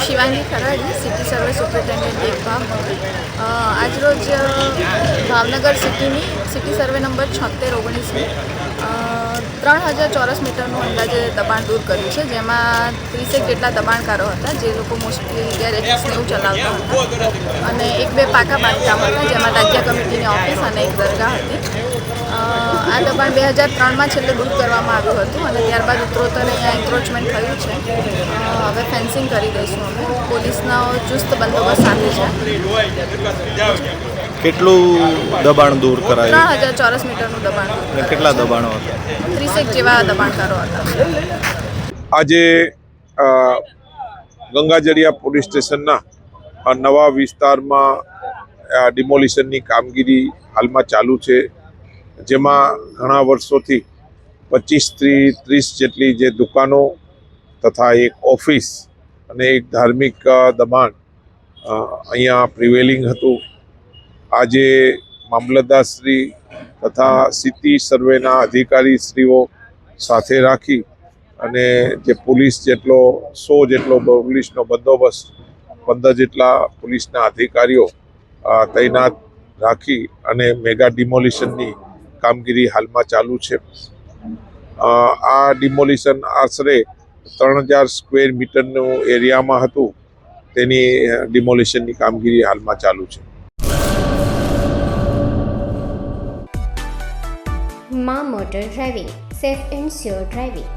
Shivangi Kharadi city survey superintendent એક ભાગ અ, આજરોજ ભાવનગર સિટીની સિટી સર્વે નંબર છોતેર ઓગણીસની ત્રણ હજાર ચોરસ મીટરનું અંદાજે દબાણ દૂર કર્યું છે જેમાં ત્રીસેક જેટલા દબાણકારો હતા જે લોકો મોસ્ટલી ગેરેજીસ ને એવું ચલાવતા હતા. અને એક બે પાકા બાંધકામ હતા જેમાં તાજિયા કમિટીની ઓફિસ અને એક દરગાહ હતી. આ દબાણ બે હજાર ત્રણમાં છેલ્લે દૂર કરવામાં આવ્યું હતું અને ત્યારબાદ ઉત્તરોત્તર અહીંયા એન્ક્રોચમેન્ટ થયું છે. હવે ફેન્સિંગ કરી દઈશું અમે. પોલીસનો ચુસ્ત બંદોબસ્ત સાથે છે. કેટલું દબાણ દૂર કરાયું? ત્રણ હજાર ચોરસ મીટરનું દબાણ કેટલા દબાણો હતા? ત્રીસેક જેવા દબાણકારો હતા. આજે ગંગાજળિયા પોલીસ સ્ટેશનના નવા વિસ્તારમાં ડિમોલિશનની કામગીરી હાલમાં ચાલુ છે. જેમાં ઘણા વર્ષોથી પચીસથી ત્રીસ જેટલી જે દુકાનો તથા એક ઓફિસ અને એક ધાર્મિક દબાણ અહીંયા પ્રિવેલિંગ હતું. આજે મામલતદારશ્રી તથા સિટી સર્વેના અધિકારીશ્રીઓ સાથે રાખી અને જે પોલીસ જેટલો, સો જેટલો પોલીસનો બંદોબસ્ત, પંદર જેટલા પોલીસના અધિકારીઓ તૈનાત રાખી અને મેગા ડિમોલિશનની કામગીરી હાલમાં ચાલુ છે. આ ડિમોલિશન આશરે ત્રણ હજાર સ્ક્વેર મીટરનું એરિયામાં હતું. તેની ડિમોલિશનની કામગીરી હાલમાં ચાલુ છે. મા motor driving, safe and sure driving.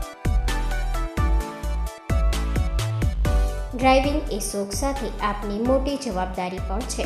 Driving એ શોખ સાથે આપની મોટી જવાબદારી પણ છે.